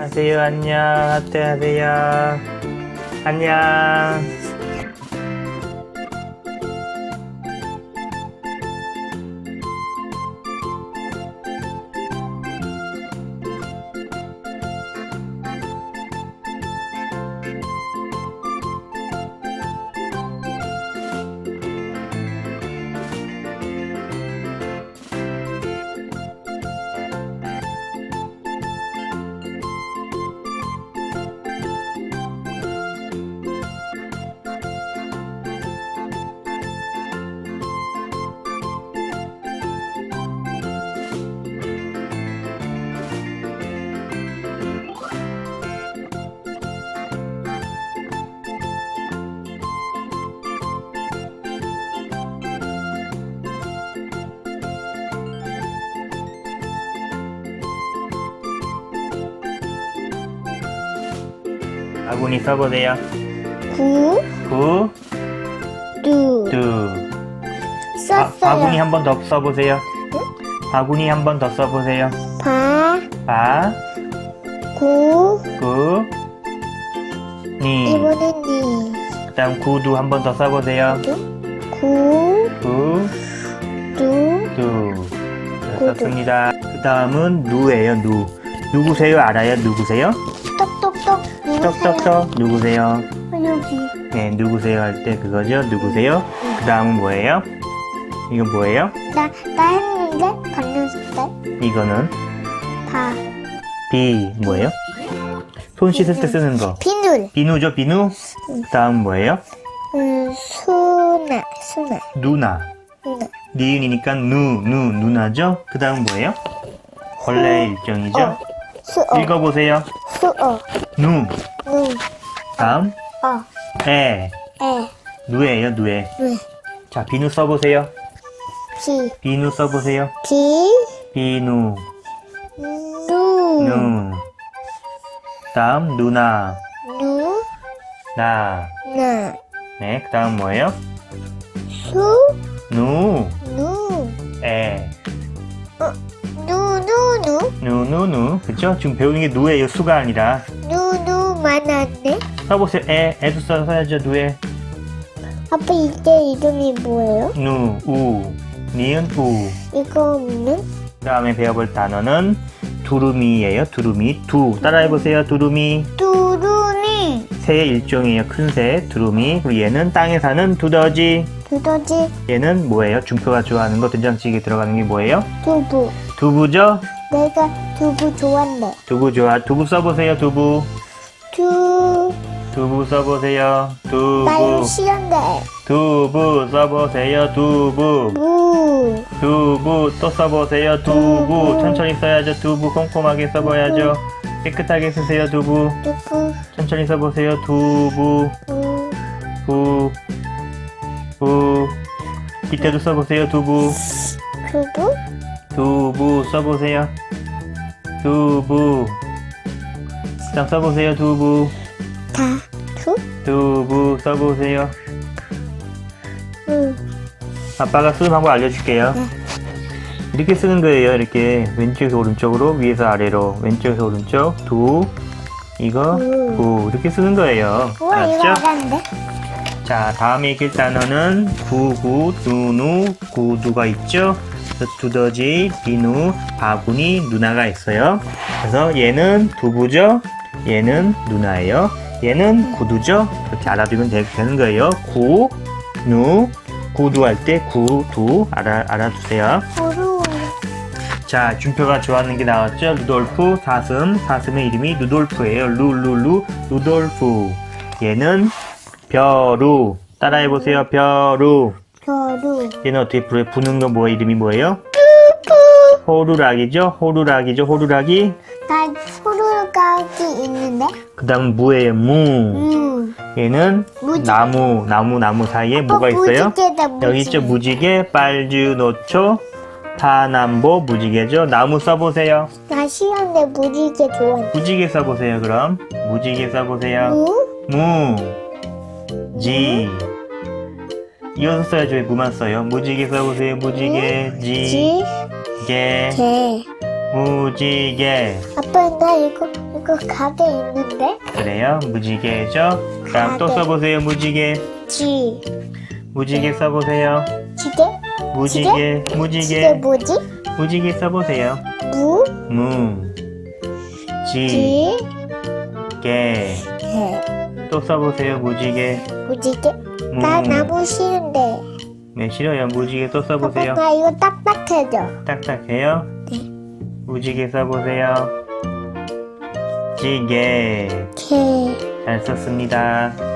안녕하세요. 안녕. 하트 하세요. 안녕. 아군이 써보세요. 구, 구, 두, 두. 바, 썼어요. 바구니 한번 더 써보세요. 바구니 한번 더 써보세요. 바, 바, 구, 구, 니. 이번엔 니. 그 다음 구두 한 번 더 써보세요. 구, 구, 두, 두. 네, 구두. 썼습니다. 그 다음은 누예요, 누. 누구세요? 알아요? 누구세요? 떡떡떡 누구세요? 여기. 네, 누구세요 할 때 그거죠? 누구세요? 그 다음은 뭐예요? 이건 뭐예요? 나, 나 했는데, 건너섰대. 이거는 바, 비 뭐예요? 손 씻을 때 쓰는 거. 비누. 비누죠, 비누? 그 다음 뭐예요? 음, 수나, 수나, 누나. 누나. 니은이니까 누, 누, 누나죠? 그 다음 뭐예요? 벌레의 일종이죠? 어. 수어, 읽어보세요. 수어, 누. 누, 다음, 어, 에. 에, 누에요, 누에. 누, 자, 비누 써보세요. 비, 비누 써보세요. 비, 비누, 누, 누. 다음, 누나, 누, 나. 나, 네, 그 다음 뭐예요? 수, 누, 누, 누, 누, 누, 누. 그쵸? 지금 배우는 게 누예요, 수가 아니라. 누, 누, 많았네. 써보세요. 에, 에도 써- 써야죠, 누에. 아빠 이게 이름이 뭐예요? 누, 우. 니은, 우. 이거는 그 다음에 배워볼 단어는 두루미예요, 두루미. 두. 따라해보세요, 두루미. 두루미, 새의 일종이에요, 큰 새, 두루미. 그리고 얘는 땅에 사는 두더지. 두더지, 얘는 뭐예요? 준표가 좋아하는 거, 된장찌개 들어가는 게 뭐예요? 두부. 두부죠? 내가 두부 좋아한대. 두부 좋아. 두부 써보세요, 두부. 두, 두부 써보세요. 나 두부. 싫은데. 두부 써보세요, 두부. 무, 두부 또 써보세요, 두부. 두부. 천천히 써야죠, 두부. 꼼꼼하게 써봐야죠. 깨끗하게 쓰세요, 두부. 두부, 천천히 써보세요, 두부. 무, 부. 부. 밑에도 써보세요, 두부. 두부, 두부 써보세요. 두부. 그 다음 써보세요, 두부. 다, 두, 두부 써보세요. 무, 아빠가 쓰는 방법 알려줄게요. 네. 이렇게 쓰는 거예요. 이렇게 왼쪽에서 오른쪽으로, 위에서 아래로, 왼쪽에서 오른쪽, 두, 이거, 음. 부 이렇게 쓰는 거예요. 우와, 이거 알았죠? 알았는데? 자, 다음에 읽을 단어는 구구, 누누, 구두가 있죠. 두더지, 비누, 바구니, 누나가 있어요. 그래서 얘는 두부죠. 얘는 누나예요. 얘는 구두죠. 그렇게 알아두면 되, 는 거예요. 구, 누, 구두 할 때 구, 두 알아, 알아두세요. 어려워. 자, 준표가 좋아하는 게 나왔죠? 루돌프, 사슴. 사슴의 이름이 루돌프예요. 루루루, 루돌프. 얘는 벼루. 따라해보세요. 벼루. 겨루. 얘는 어떻게 불에 부는 거뭐 이름이 뭐예요? 호루라기죠? 호루라기죠? 호루라기. 나 소르각이 있는데? 그 다음 무예요. 무. 무. 얘는 무지개. 나무, 나무, 나무 사이에 뭐가 있어요? 무지개다, 무지개. 여기 있죠? 무지개, 빨주 노초, 파남보, 무지개죠? 나무 써보세요. 나 싫은데 무지개 좋아해. 무지개 써보세요, 그럼. 무지개 써보세요. 무, 무, 지. 이어서 써야죠. 왜 무만 써요? 무지개 써보세요. 무지개, 지, 지, 개, 개. 무지개. 아빠 나 이거 이거 가게 있는데? 그래요? 무지개죠? 그럼 또 가게. 써보세요, 무지개. 지. 무지개 써보세요. 지게? 무지개, 지게 무지개, 뭐지? 무지개 써보세요. 무, 무, 지, 지, 개. 개. 또 써보세요, 무지개. 무지개? 무. 나 나무 싫은데. 네, 싫어요. 무지개 또 아빠, 써보세요. 나 이거 딱딱해져. 딱딱해요? 네. 무지개 써보세요. 지게. 개. 잘 썼습니다.